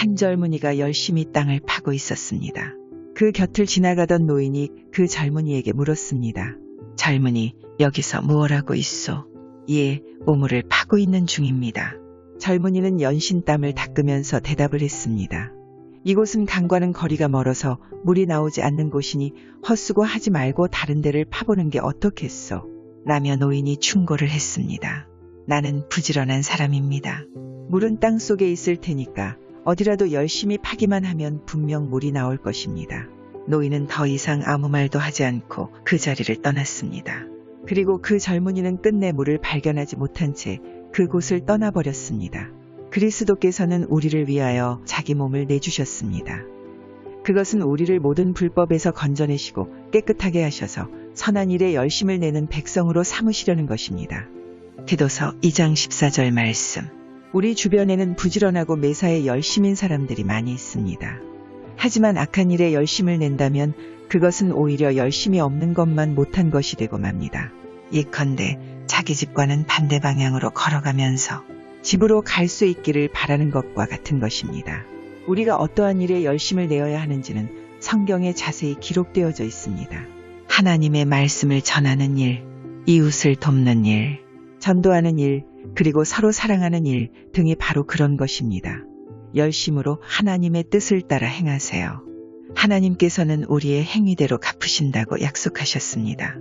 한 젊은이가 열심히 땅을 파고 있었습니다. 그 곁을 지나가던 노인이 그 젊은이에게 물었습니다. 젊은이, 여기서 무얼 하고 있소? 예, 우물을 파고 있는 중입니다. 젊은이는 연신 땀을 닦으면서 대답을 했습니다. 이곳은 강과는 거리가 멀어서 물이 나오지 않는 곳이니 헛수고 하지 말고 다른 데를 파보는 게 어떻겠소? 라며 노인이 충고를 했습니다. 나는 부지런한 사람입니다. 물은 땅 속에 있을 테니까 어디라도 열심히 파기만 하면 분명 물이 나올 것입니다. 노인은 더 이상 아무 말도 하지 않고 그 자리를 떠났습니다. 그리고 그 젊은이는 끝내 물을 발견하지 못한 채 그곳을 떠나버렸습니다. 그리스도께서는 우리를 위하여 자기 몸을 내주셨습니다. 그것은 우리를 모든 불법에서 건져내시고 깨끗하게 하셔서 선한 일에 열심을 내는 백성으로 삼으시려는 것입니다. 디도서 2장 14절 말씀. 우리 주변에는 부지런하고 매사에 열심인 사람들이 많이 있습니다. 하지만 악한 일에 열심을 낸다면 그것은 오히려 열심이 없는 것만 못한 것이 되고 맙니다. 예컨대 자기 집과는 반대 방향으로 걸어가면서 집으로 갈 수 있기를 바라는 것과 같은 것입니다. 우리가 어떠한 일에 열심을 내어야 하는지는 성경에 자세히 기록되어져 있습니다. 하나님의 말씀을 전하는 일, 이웃을 돕는 일, 전도하는 일, 그리고 서로 사랑하는 일 등이 바로 그런 것입니다. 열심으로 하나님의 뜻을 따라 행하세요. 하나님께서는 우리의 행위대로 갚으신다고 약속하셨습니다.